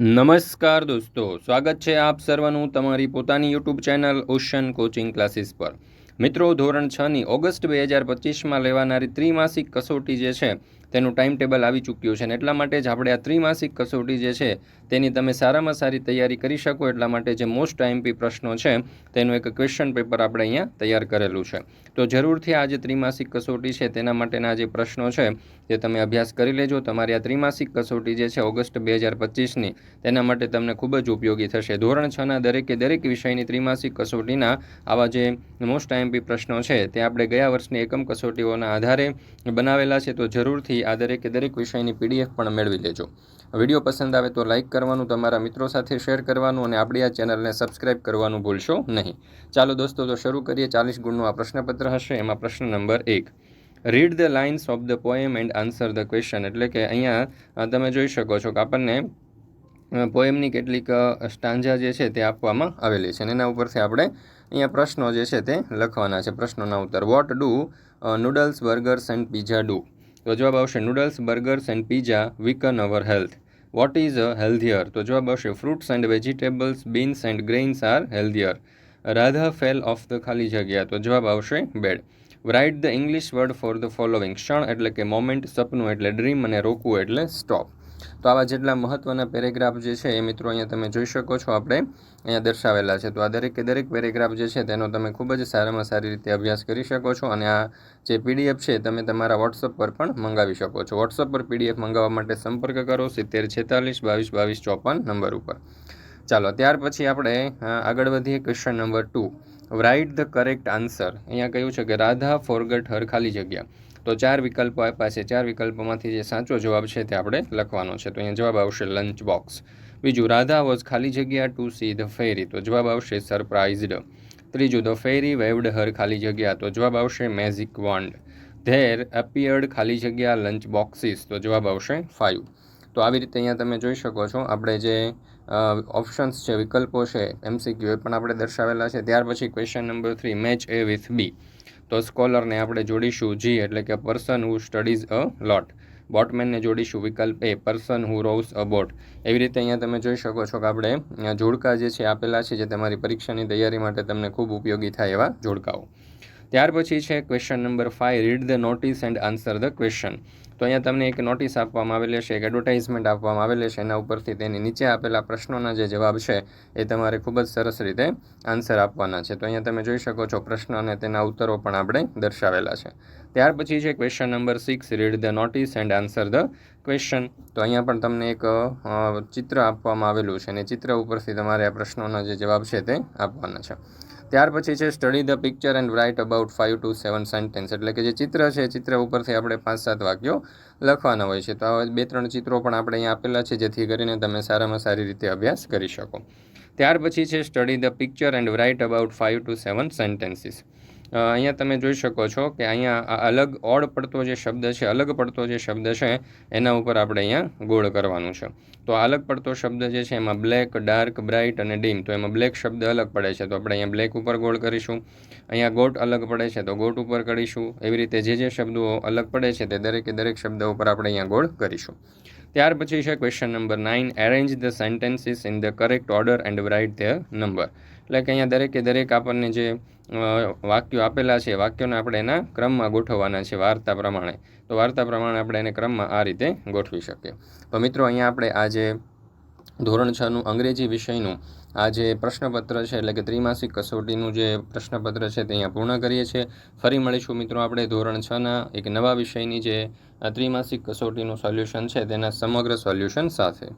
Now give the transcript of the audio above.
નમસ્કાર દોસ્તો, સ્વાગત છે આપ સર્વનું તમારી પોતાની YouTube channel ocean coaching classes પર. મિત્રો, ધોરણ છની ઓગસ્ટ બે હજાર પચીસમાં લેવાનારી ત્રિમાસિક કસોટી જે છે તેનું ટાઈમ ટેબલ આવી ચૂક્યું છે અને એટલા માટે જ આપણે આ ત્રિમાસિક કસોટી જે છે, તેની તમે સારામાં સારી તૈયારી કરી શકો. એટલા માટે જે મોસ્ટ આઈએમપી પ્રશ્નો છે, તેનું એક ક્વેશ્ચન પેપર આપણે અહીંયા તૈયાર કરેલું છે. તો જરૂરથી આ જે ત્રિમાસિક કસોટી છે, તેના માટેના જે પ્રશ્નો છે, તે તમે અભ્યાસ કરી લેજો. તમારી આ ત્રિમાસિક કસોટી જે છે, ઓગસ્ટ બે હજાર પચીસની, તેના માટે તમને ખૂબ જ ઉપયોગી થશે. ધોરણ છના દરેકે દરેક વિષયની ત્રિમાસિક કસોટીના આવા જે મોસ્ટ આઈએમપી પ્રશ્નો છે, તે આપણે ગયા વર્ષની એકમ કસોટીઓના આધારે બનાવેલા છે. તો જરૂરથી આ દરેકે દરેક વિષયની પીડીએફ પણ મેળવી લેજો. વીડિયો પસંદ આવે તો લાઇક કરવાનું, તમારા મિત્રો સાથે શેર કરવાનું અને આપણી આ ચેનલને સબસ્ક્રાઇબ કરવાનું ભૂલશો નહીં. ચાલો દોસ્તો, તો શરૂ કરીએ. ચાલીસ ગુણનું આ પ્રશ્નપત્ર હશે. એમાં પ્રશ્ન નંબર એક. Read the lines of the poem and answer the question એટલે કે અહીંયા તમે જોઈ શકો છો કે આપણને પોએમની કેટલીક સ્ટાંજા જે છે તે આપવામાં આવેલી છે. અને એના ઉપરથી આપણે અહીંયા પ્રશ્નો જે છે તે લખવાના છે. પ્રશ્નોના ઉત્તર. What do noodles burgers and pizza do તો જવાબ આવશે noodles burgers and pizza weaken our health what is a healthier તો જવાબ આવશે fruits and vegetables beans and grains are healthier Radha fill of the ખાલી જગ્યા. તો જવાબ આવશે bad write the English word for the following ક્ષણ એટલે કે મોમેન્ટ સપનું એટલે ડ્રીમ અને રોકવું એટલે સ્ટોપ તો આવા જેટલા મહત્ત્વના પેરેગ્રાફ જે છે એ મિત્રો અહીંયા તમે જોઈ શકો છો આપણે અહીંયા દર્શાવેલા છે. તો આ દરેકે દરેક પેરેગ્રાફ જે છે તેનો તમે ખૂબ જ સારામાં સારી રીતે અભ્યાસ કરી શકો છો અને આ જે પીડીએફ છે તમે તમારા વોટ્સઅપ પર પણ મંગાવી શકો છો. વોટ્સઅપ પર પીડીએફ મંગાવવા માટે સંપર્ક કરો સિત્તેર છેતાલીસ બાવીસ બાવીસ ચોપન નંબર ઉપર. ચાલો, ત્યાર પછી આપણે આગળ વધીએ question number two write the correct answer અહીંયા કહ્યું છે કે રાધા ફોરગટ હર ખાલી જગ્યા. તો ચાર વિકલ્પો આપ્યા છે. ચાર વિકલ્પોમાંથી જે સાચો જવાબ છે તે આપણે લખવાનો છે. તો અહીંયા જવાબ આવશે લંચ બોક્સ બીજું, રાધા વોઝ ખાલી જગ્યા ટુ સી ધ ફેરી તો જવાબ આવશે સરપ્રાઇઝડ ત્રીજું ધ ફેરી વેવડ હર ખાલી જગ્યા. તો જવાબ આવશે મેઝિક વોન્ડ ધેર અપિયર્ડ ખાલી જગ્યા લંચ બોક્સીસ તો જવાબ આવશે ફાઇવ તો આવી રીતે અહીંયા તમે જોઈ શકો છો. આપણે જે ઓપ્શન્સ છે, વિકલ્પો છે એમસીક્યુ એ પણ આપણે દર્શાવેલા છે. ત્યાર પછી question number three match A with B તો સ્કોલરને આપણે જોડીશું જી એટલે કે પર્સન હુ સ્ટડીઝ અ લોટ બોટમેનને જોડીશું વિકલ્પ A person who rows a boat એવી રીતે અહીંયા તમે જોઈ શકો છો કે આપણે જોડકા જે છે આપેલા છે જે તમારી પરીક્ષાની તૈયારી માટે તમને ખૂબ ઉપયોગી થાય એવા જોડકાઓ. ત્યાર પછી છે question number five read the notice and answer the question તો અહીંયા તમને એક નોટિસ આપવામાં આવેલી છે એક એડવર્ટાઇઝમેન્ટ આપવામાં આવેલી છે એના ઉપરથી તેની નીચે આપેલા પ્રશ્નોના જે જવાબ છે, એ તમારે ખૂબ જ સરસ રીતે આન્સર આપવાના છે. તો અહીંયા તમે જોઈ શકો છો પ્રશ્ન અને તેના ઉત્તરો પણ આપણે દર્શાવેલા છે. ત્યાર પછી છે question number six read the notice and answer the question તો અહીંયા પણ તમને એક ચિત્ર આપવામાં આવેલું છે અને ચિત્ર ઉપરથી તમારે આ પ્રશ્નોના જે જવાબ છે તે આપવાના છે. ત્યાર પછી છે study the picture and write about five to seven sentence એટલે કે જે ચિત્ર છે ચિત્ર ઉપરથી આપણે પાંચ સાત વાક્યો લખવાના હોય છે. તો આવા બે ત્રણ ચિત્રો પણ આપણે અહીંયા આપેલા છે, જેથી કરીને તમે સારામાં સારી રીતે અભ્યાસ કરી શકો. ત્યાર પછી છે study the picture and write about five to seven sentences અહીંયા તમે જોઈ શકો છો કે અહીંયા અલગ ઓડ પડતો જે શબ્દ છે, અલગ પડતો જે શબ્દ છે, એના ઉપર આપણે અહીંયા ગોળ કરવાનું છે. તો અલગ પડતો શબ્દ જે છે, એમાં બ્લેક, ડાર્ક, બ્રાઇટ અને ડીમ. તો એમાં બ્લેક શબ્દ અલગ પડે છે. તો આપણે અહીંયા બ્લેક ઉપર ગોળ કરીશું. અહીંયા ગોટ અલગ પડે છે. તો ગોટ ઉપર કરીશું. એવી રીતે જે જે શબ્દો અલગ પડે છે, તે દરેકે દરેક શબ્દ ઉપર આપણે અહીંયા ગોળ કરીશું. ત્યાર પછી છે question number nine arrange the sentences in the correct order and write the number એટલે કે અહીંયા દરેકે દરેક આપણને જે વાક્યો આપેલા છે, વાક્યોને આપણે એના ક્રમમાં ગોઠવવાના છે, વાર્તા પ્રમાણે. તો વાર્તા પ્રમાણે આપણે એને ક્રમમાં આ રીતે ગોઠવી શકીએ. તો મિત્રો, અહીંયા આપણે આ જે ધોરણ છનું અંગ્રેજી વિષયનું આ જે પ્રશ્નપત્ર છે, એટલે કે ત્રિમાસિક કસોટીનું જે પ્રશ્નપત્ર છે, તે અહીંયા પૂર્ણ કરીએ છીએ. ફરી મળીશું મિત્રો આપણે ધોરણ છના એક નવા વિષયની જે ત્રિમાસિક કસોટીનું સોલ્યુશન છે, તેના સમગ્ર સોલ્યુશન સાથે.